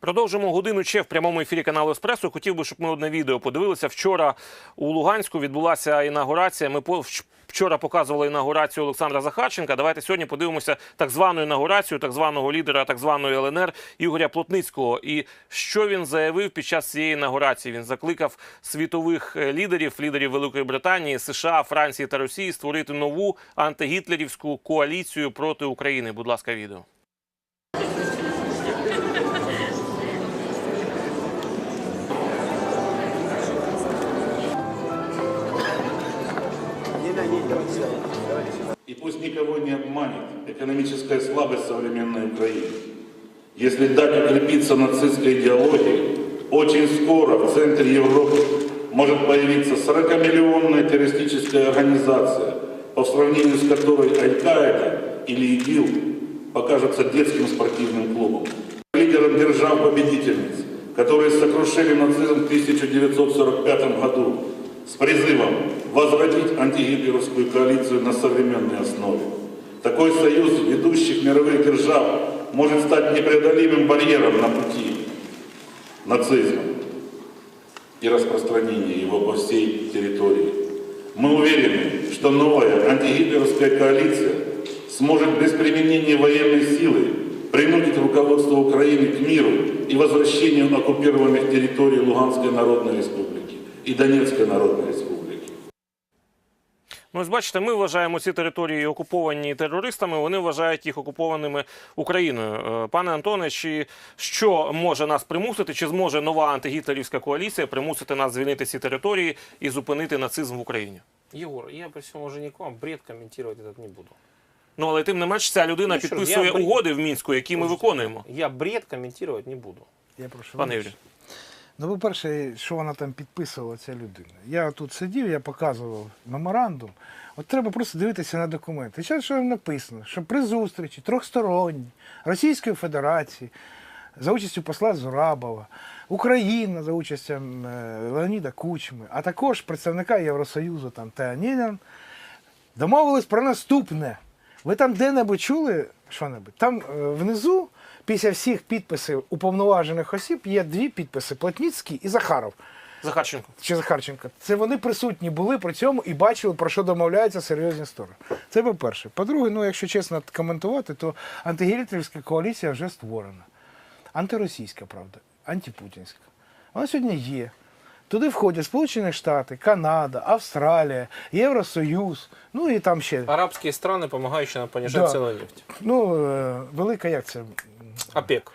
Продовжимо годину ще в прямому ефірі каналу Еспресо. Хотів би, щоб ми одне відео подивилися. Вчора у Луганську відбулася інаугурація. Ми вчора показували інаугурацію Олександра Захарченка. Давайте сьогодні подивимося так звану інаугурацію, так званого лідера, так званої ЛНР Ігоря Плотницького. І що він заявив під час цієї інаугурації? Він закликав світових е, лідерів, лідерів Великої Британії, США, Франції та Росії створити нову антигітлерівську коаліцію проти України. Будь ласка, відео. И пусть никого не обманет экономическая слабость современной Украины. Если дать укрепиться нацистской идеологии, очень скоро в центре Европы может появиться 40-миллионная террористическая организация, по сравнению с которой Аль-Каида или ИГИЛ покажется детским спортивным клубом. Лидером держав-победительниц, которые сокрушили нацизм в 1945 году, с призывом возродить антигитлеровскую коалицию на современной основе. Такой союз ведущих мировых держав может стать непреодолимым барьером на пути нацизма и распространения его по всей территории. Мы уверены, что новая антигитлеровская коалиция сможет без применения военной силы принудить руководство Украины к миру и возвращению оккупированных территорий Луганской Народной Республики и Донецкой Народной Республики. Ну, ось бачите, ми вважаємо ці території окуповані терористами. Вони вважають їх окупованими Україною. Е, Пане Антоне, чи що може нас примусити? Чи зможе нова антигітлерівська коаліція примусити нас звільнити ці території і зупинити нацизм в Україні? Егор, я при всем уважении к вам бред комментировать этот не буду. Ну але тим не менш, ця людина Ну, що підписує я угоди в мінську, які ми виконуємо. Я бред комментировать не буду. Я прошу. Пане. Юрію. Ну, по-перше, що вона там підписувала, ця людина. Я тут сидів, я показував меморандум. От треба просто дивитися на документи. Зараз що написано, що при зустрічі трьохсторонній Російської Федерації за участю посла Зурабова, Україна за участю е, Леоніда Кучми, а також представника Євросоюзу там Теонінян, домовились про наступне. Ви там де-небудь чули що-небудь? Там е, внизу, після всіх підписів уповноважених осіб, є дві підписи: Плотніцький і Захаров. Захарченко. Чи Захарченко. Це вони присутні були при цьому і бачили, про що домовляються серйозні сторони. Це по-перше. По-друге, ну якщо чесно коментувати, то антигітлерівська коаліція вже створена. Антиросійська, правда, антипутінська. Вона сьогодні є. Туди входять Сполучені Штати, Канада, Австралія, Євросоюз, ну і там ще Арабские страны, помогающие нам понижать Да. цену на нефть. ну, е, велика як це? ОПЕК.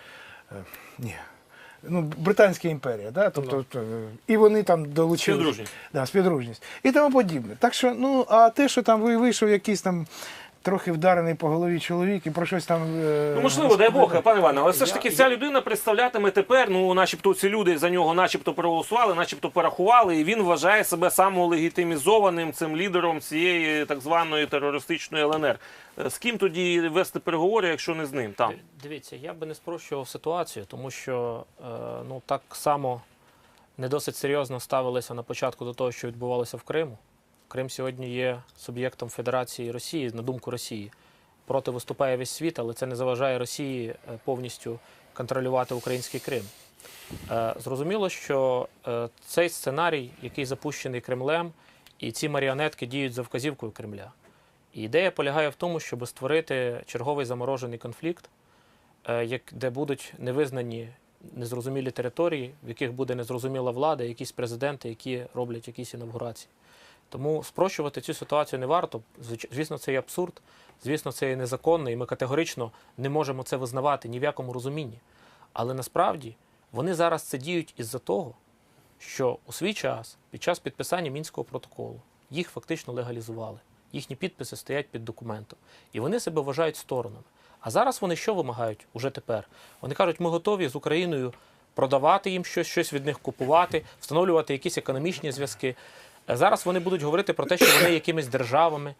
Ні. Ну, Британська імперія, да? тобто, е, і вони там долучили. Співдружність. Да, співдружність. І тому подібне. Так що, ну, а те, що там вийшов якийсь там трохи вдарений по голові чоловік і про щось там. е, Ну, можливо, дай Бог, пане Іване, але все ж таки ця людина представлятиме тепер. Ну, начебто, ці люди за нього, начебто, проголосували, начебто порахували, і він вважає себе самолегітимізованим цим лідером цієї так званої терористичної ЛНР. Е, З ким тоді вести переговори, якщо не з ним? Там Дивіться, я би не спрощував ситуацію, тому що е, ну, так само не досить серйозно ставилися на початку до того, що відбувалося в Криму. Крим сьогодні є суб'єктом Федерації Росії, на думку Росії. Проти виступає весь світ, але це не заважає Росії е, повністю контролювати український Крим. Е, Зрозуміло, що е, цей сценарій, який запущений Кремлем, і ці маріонетки діють за вказівкою Кремля. І ідея полягає в тому, щоб створити черговий заморожений конфлікт, де будуть невизнані незрозумілі території, в яких буде незрозуміла влада, якісь президенти, які роблять якісь інавгурації. Тому спрощувати цю ситуацію не варто. Звісно, це є абсурд, звісно, це є незаконно, і ми категорично не можемо це визнавати ні в якому розумінні. Але насправді вони зараз це діють із-за того, що у свій час, під час підписання мінського протоколу, їх фактично легалізували. Їхні підписи стоять під документом. І вони себе вважають сторонами. А зараз вони що вимагають уже тепер? Вони кажуть, ми готові з Україною продавати їм щось, щось від них купувати, встановлювати якісь економічні зв'язки. Зараз вони будуть говорити про те, що вони якимись державами.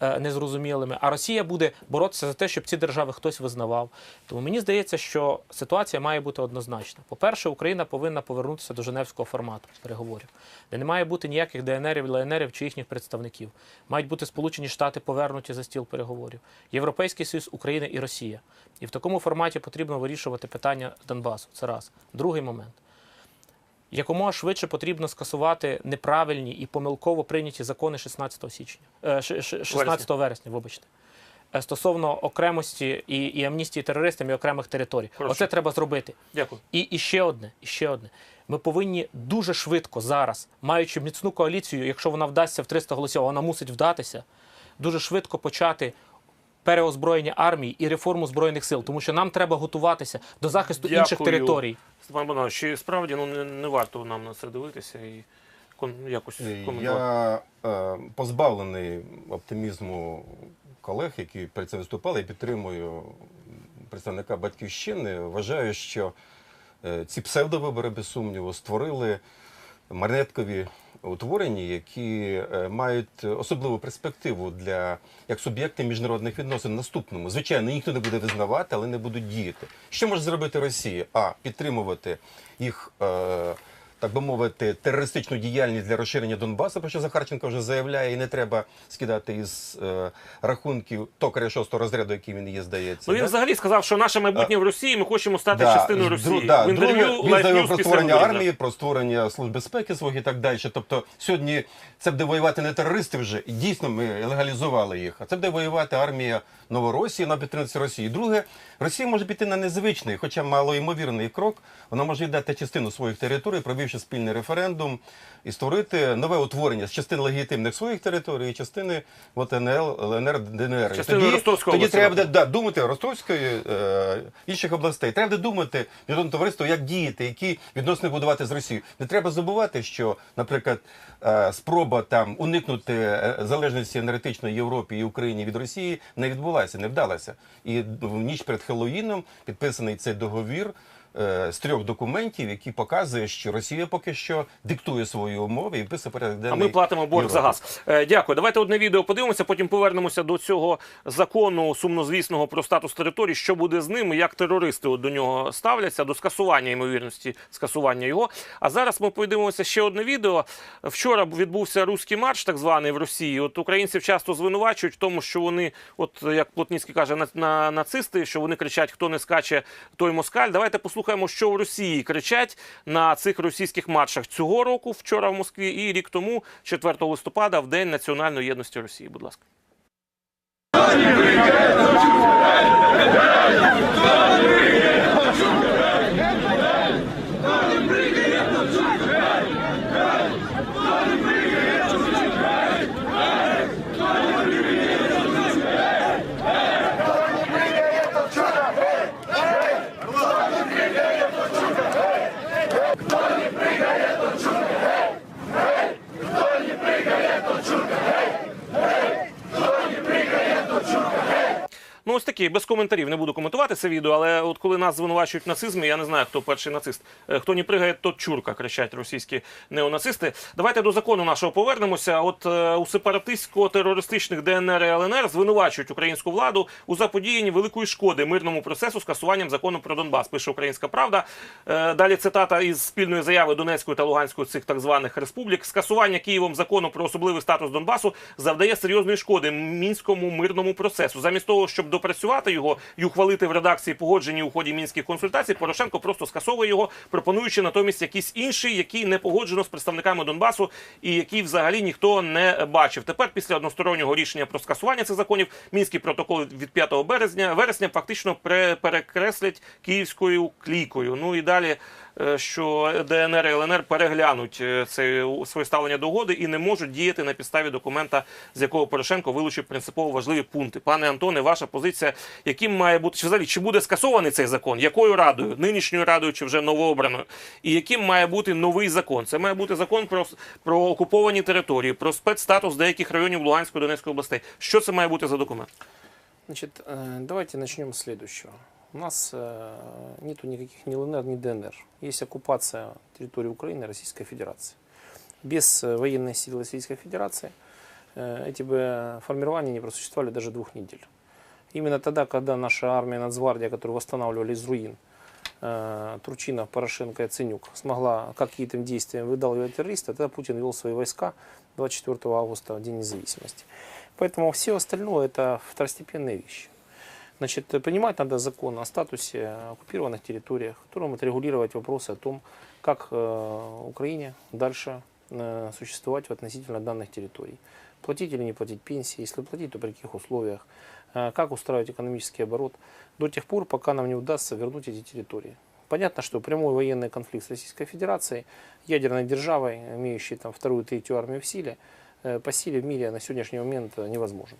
е, незрозумілими, а Росія буде боротися за те, щоб ці держави хтось визнавав. Тому мені здається, що ситуація має бути однозначна. По-перше, Україна повинна повернутися до Женевського формату переговорів, де не має бути ніяких ДНРів, ЛНРів чи їхніх представників. Мають бути Сполучені Штати повернуті за стіл переговорів, Європейський Союз, Україна і Росія. І в такому форматі потрібно вирішувати питання Донбасу. Це раз. Другий момент. Якомога швидше потрібно скасувати неправильні і помилково прийняті закони 16 січня, е, ш- ш- 16 вересня, вибачте. Е, Стосовно окремості і, і амністії терористам і окремих територій. Хорошо. Оце треба зробити. Дякую. І, і ще одне, і ще одне. Ми повинні дуже швидко зараз, маючи міцну коаліцію, якщо вона вдасться в 300 голосів, вона мусить вдатися, дуже швидко почати переозброєння армії і реформу збройних сил, тому що нам треба готуватися до захисту інших територій. Степан Богданович, чи справді ну, не, не варто нам на це дивитися і кон- якось коментувати? Я е, позбавлений оптимізму колег, які перед цим виступали. Я підтримую представника батьківщини. Вважаю, що е, ці псевдовибори, без сумніву, створили марнеткові утворення, які е, мають особливу перспективу для як суб'єкти міжнародних відносин наступному. Звичайно, ніхто не буде визнавати, але не будуть діяти. Що може зробити Росія? А підтримувати їх. Е, так би мовити, терористичну діяльність для розширення Донбасу, про що Захарченко вже заявляє, і не треба скидати із е, рахунків токаря шостого розряду, який він є, здається. Ну він да? взагалі сказав, що наше майбутнє в Росії, ми хочемо стати Да, частиною дру- Росії. да, в інтерв'ю він заявив про створення армії, про створення служби безпеки свого і так далі. Тобто сьогодні це буде воювати не терористи вже, і дійсно ми легалізували їх, а це буде воювати армія Новоросії на підтримці Росії. Друге, Росія може піти на незвичний, хоча малоймовірний крок. Вона може віддати частину своїх територій, провівши спільний референдум і створити нове утворення з частини легітимних своїх територій і частини от НЛ, ЛНР, ДНР. Частини тоді, Ростовської тоді треба буде да, думати Ростовської, е, інших областей. Треба буде думати міжнародне товариство, як діяти, які відносини будувати з Росією. Не треба забувати, що, наприклад, е, спроба там уникнути е, залежності енергетичної Європі і Україні від Росії не відбулася, не вдалася. І в ніч перед Хеллоїном підписаний цей договір. Е, З трьох документів, які показує, що Росія поки що диктує свої умови і пише порядок денний А ми платимо борг за газ. Е, Дякую. Давайте одне відео подивимося, потім повернемося до цього закону сумнозвісного про статус територій. Що буде з ними, як терористи до нього ставляться, до скасування ймовірності скасування його. А зараз ми подивимося ще одне відео. Вчора відбувся руський марш, так званий в Росії. От українців часто звинувачують в тому, що вони, от як Плотніцький каже, на, на нацисти, що вони кричать: хто не скаче, той москаль. Давайте послухаємо, що в Росії кричать на цих російських маршах цього року, вчора в Москві, і рік тому, 4 листопада, в День національної єдності Росії. Будь ласка. Ну, без коментарів. Не буду коментувати це відео, але от коли нас звинувачують в нацизмі, я не знаю, хто перший нацист. Е, Хто не пригає, тот чурка, кричать російські неонацисти. Давайте до закону нашого повернемося. От е, у сепаратистсько-терористичних ДНР і ЛНР звинувачують українську владу у заподіянні великої шкоди мирному процесу скасуванням закону про Донбас. Пише Українська Правда. Е, Далі цитата із спільної заяви Донецької та Луганської цих так званих республік. Скасування Києвом закону про особливий статус Донбасу завдає серйозної шкоди мінському мирному процесу. Замість того, щоб допрацювати його і ухвалити в редакції погоджені у ході мінських консультацій, Порошенко просто скасовує його, пропонуючи натомість якийсь інший, який не погоджено з представниками Донбасу і який взагалі ніхто не бачив. Тепер, після одностороннього рішення про скасування цих законів, мінський протокол від 5 березня вересня фактично перекреслять київською клійкою. Ну і далі. Е, Що ДНР і ЛНР переглянуть е, це своє ставлення до угоди і не можуть діяти на підставі документа, з якого Порошенко вилучив принципово важливі пункти. Пане Антоне, ваша позиція, яким має бути чи взагалі чи буде скасований цей закон? Якою радою, нинішньою радою чи вже новообраною? І яким має бути новий закон? Це має бути закон про, про окуповані території, про спецстатус деяких районів Луганської Донецької областей. Що це має бути за документ? Значит, э, давайте начнем с следующего. У нас э, нету никаких ни ЛНР, ни ДНР. Есть оккупация территории Украины Российской Федерации. Без э, военной силы Российской Федерации э, эти бы формирования не просуществовали даже двух недель. Именно тогда, когда наша армия Нацгвардия, которую восстанавливали из руин, Турчинов, Порошенко и Ценюк, смогла каким-то действием выдалывать террориста, тогда Путин вел свои войска 24 августа, День независимости. Поэтому все остальное это второстепенные вещи. Значит, э, принимать надо закон о статусе оккупированных территориях, которым отрегулировать вопросы о том, как э, Украине дальше э, существовать в относительно данных территорий. Платить или не платить пенсии, если платить, то при каких условиях, э, как устраивать экономический оборот, до тех пор, пока нам не удастся вернуть эти территории. Понятно, что прямой военный конфликт с Российской Федерацией, ядерной державой, имеющей там вторую, третью армию в силе, э, по силе в мире на сегодняшний момент э, невозможен.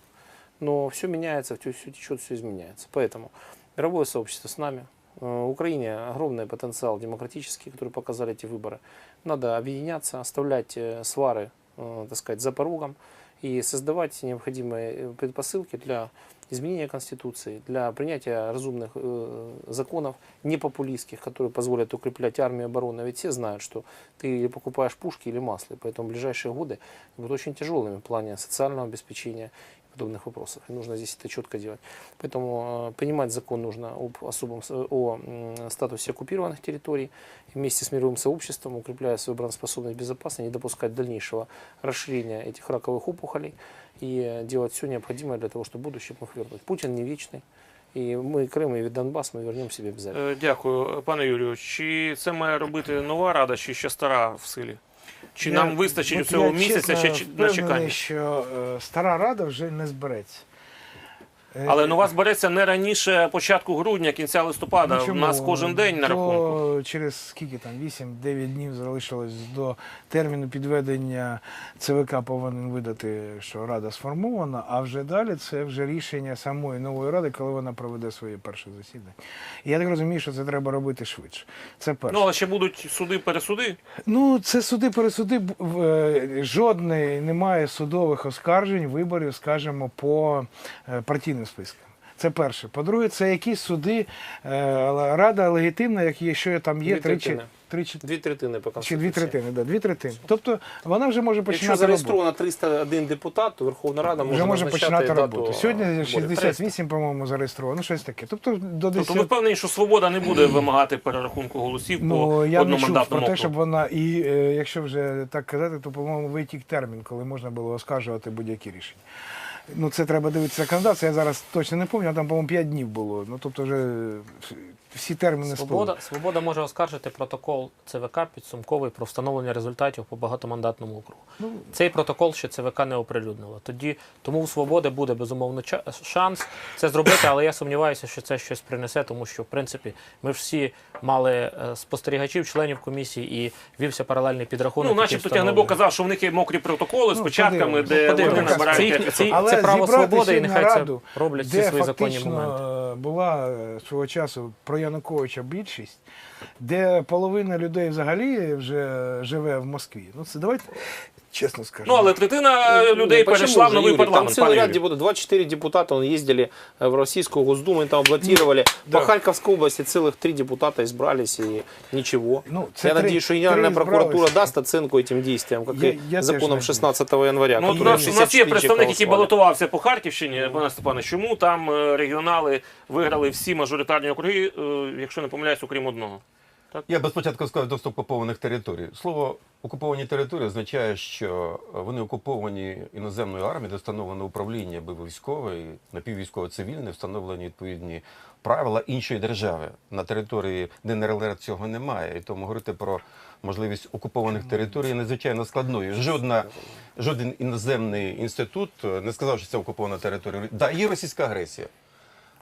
Но все меняется, все, все течет, все изменяется. Поэтому мировое сообщество с нами. Э, В Украине огромный потенциал демократический, который показали эти выборы. Надо объединяться, оставлять э, свары, э, так сказать, за порогом и создавать необходимые э, предпосылки для изменения Конституции, для принятия разумных э, законов, не популистских, которые позволят укреплять армию и оборону. Ведь все знают, что ты или покупаешь пушки или масло, и поэтому ближайшие годы будут очень тяжелыми в плане социального обеспечения и подобных вопросов. И нужно здесь это четко делать. Поэтому э, принимать закон нужно об особом с- о м, статусе оккупированных территорий и вместе с мировым сообществом, укрепляя свою обороноспособность безопасность, не допускать дальнейшего расширения этих раковых опухолей и э, делать все необходимое для того, чтобы в будущем их вернуть. Путин не вечный. І ми Крим і Донбас ми вернемо собі обов'язково. Е, Дякую, пане Юрію. Чи це має робити нова рада, чи ще стара в силі? Чи нам вистачить я місяця ще на впевнений, чекання? що е, стара рада вже не збереться. Е, Але нова збереться не раніше початку грудня, кінця листопада. Ну, У нас кожен день на рахунку. Через скільки там 8-9 днів залишилось до терміну підведення ЦВК повинен видати, що рада сформована, а вже далі це вже рішення самої нової ради, коли вона проведе своє перше засідання. І я так розумію, що це треба робити швидше. Це перше. Ну але ще будуть суди пересуди. Ну, це суди пересуди. б- е, Жодної немає судових оскаржень виборів, скажімо, по е, партійним спискам. Це перше. По-друге, це якісь суди, е, рада легітимна, як є, що там є Дві тричі, третини. тричі Дві третини по чи дві третини, да, дві третини. Тобто вона вже може Якщо починати роботу. зареєстровано 301 депутат, то Верховна Рада може, Вже може починати дату роботу. Сьогодні 68, по-моєму, зареєстровано, щось таке. Тобто до Тобто ви впевнені, що свобода не буде вимагати перерахунку голосів Ну, по я не чув про те, щоб вона, і е, якщо вже так казати, то, по-моєму, витік термін, коли можна було оскаржувати будь-які рішення. Ну, це треба дивитися законодавство, я зараз точно не пам'ятаю, там, по-моєму, 5 днів було. Ну, тобто вже всі терміни Свобода, спливли. Свобода може оскаржити протокол ЦВК підсумковий про встановлення результатів по багатомандатному округу. Ну, Цей протокол ще ЦВК не оприлюднило. Тоді тому у свободи буде безумовно шанс це зробити, але я сумніваюся, що це щось принесе, тому що в принципі ми всі мали е, спостерігачів, членів комісії і вівся паралельний підрахунок. Ну, начебто. Тягнебок казав, що в них є мокрі протоколи з Ну, початками, де Ну, вони набирають Це їх- 5%. це- право свободи, і нехай це роблять всі свої законні моменти. е, була свого часу про Януковича більшість, де половина людей взагалі вже живе в Москві. Ну, це давайте чесно скажемо. Ну, але третина людей Ну, почему перейшла в же, новий Юрий? парламент. Там целый пане ряд Юрію. депутатов, 24 депутата, он ездили э, в Российскую Госдуму, они там блокировали. да. По Харьковской области целых три депутата избрались, и ничего. Ну, це я три- надеюсь, что Генеральная три прокуратура избралось. даст оценку этим действиям, как Я- и я теж законом надіюсь. 16 января. Ну, от у который нас, у нас є 64 представник, який голосовали. балотувався по Харківщині, пане Степане. Чому там е, регіонали виграли всі мажоритарні округи, е, якщо не помиляюсь, окрім одного? Я би спочатку сказав до окупованих територій. Слово окуповані території означає, що вони окуповані іноземною армією, де встановлено управління аби військове, і напіввійськово цивільне, встановлені відповідні правила іншої держави. На території ДНР цього немає. І тому говорити про можливість окупованих територій надзвичайно складною. Жодна, жоден іноземний інститут не сказав, що це окупована територія. Да, є російська агресія.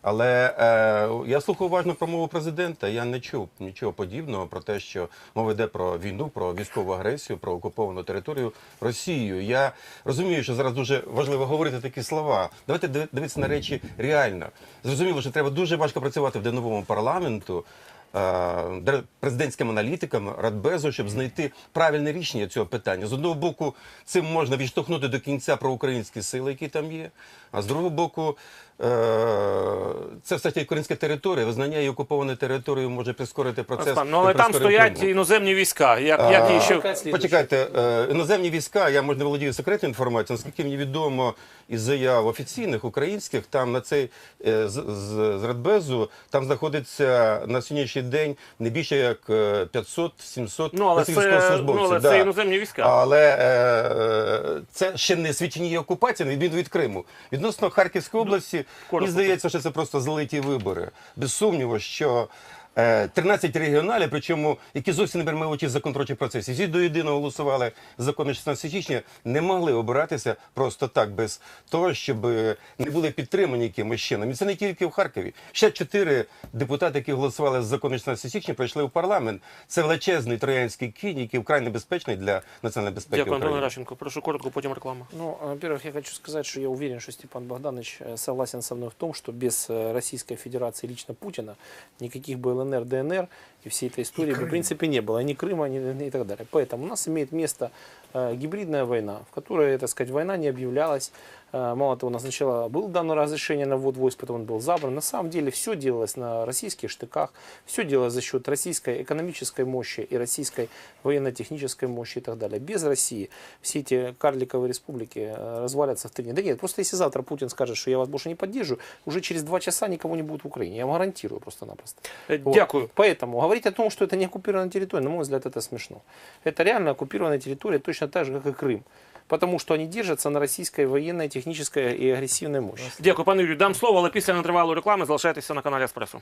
Але е, я слухав уважно промову президента. Я не чув нічого подібного про те, що мова йде про війну, про військову агресію, про окуповану територію Росією. Я розумію, що зараз дуже важливо говорити такі слова. Давайте диви- дивитися на речі реально. Зрозуміло, що треба дуже важко працювати в новому парламенту. Е, президентським аналітикам Радбезу, щоб знайти правильне рішення цього питання. З одного боку, цим можна відштовхнути до кінця проукраїнські сили, які там є. А з другого боку, е, це все таки українська територія. Визнання її окупованою територією може прискорити процес. Ну але там стоять Криму. іноземні війська. Як, як її ще Почекайте, е, іноземні війська, я може не володію секретною інформацією, наскільки мені відомо із заяв офіційних українських, там на цей е, з, з, з Радбезу там знаходиться на сьогоднішній день не більше як е, 500-700 ну але це, ну, але да. це іноземні війська. Але е, це ще не свідчення її окупації, на відміну від Криму. Відносно Харківської області, мені здається, що це просто злиті вибори. Без сумніву, що е, 13 регіоналів, причому які зовсім не беремо участь в законодавчій процесі, всі до єдиного голосували закони 16 січня, не могли обиратися просто так, без того, щоб не були підтримані якимось чином. І це не тільки в Харкові. Ще чотири депутати, які голосували за закони 16 січня, прийшли в парламент. Це величезний троянський кінь, який вкрай небезпечний для національної безпеки Дякую, Антон України. Геращенко. Прошу коротко, потім реклама. Ну, во-первых, я хочу сказать, что я уверен, что Степан Богданович э, согласен со мной в том, что без э, Российской Федерации лично Путина никаких бы ЛНР, ДНР и всей этой истории бы, в принципе не было. Ни Крыма, ни, ни и так далее. Поэтому у нас имеет место э, гибридная война, в которой, так сказать, война не объявлялась. Э, Мало того, у нас сначала было дано разрешение на ввод войск, потом он был забран. На самом деле все делалось на российских штыках, все делалось за счет российской экономической мощи и российской военно-технической мощи и так далее. Без России все эти карликовые республики э, развалятся в три дня. Да нет, просто если завтра Путин скажет, что я вас больше не поддерживаю, уже через два часа никого не будет в Украине. Я вам гарантирую просто-напросто. Е, Вот. Дякую. Поэтому говорить о том, что это не оккупированная территория, на мой взгляд, это смешно. Это реально оккупированная территория точно так же, как и Крым. Потому что они держатся на российской военной, технической и агрессивной мощі. Дякую, пане Юрію. Дам слово, але після нетривалої реклами залишайтеся на каналі Еспресо.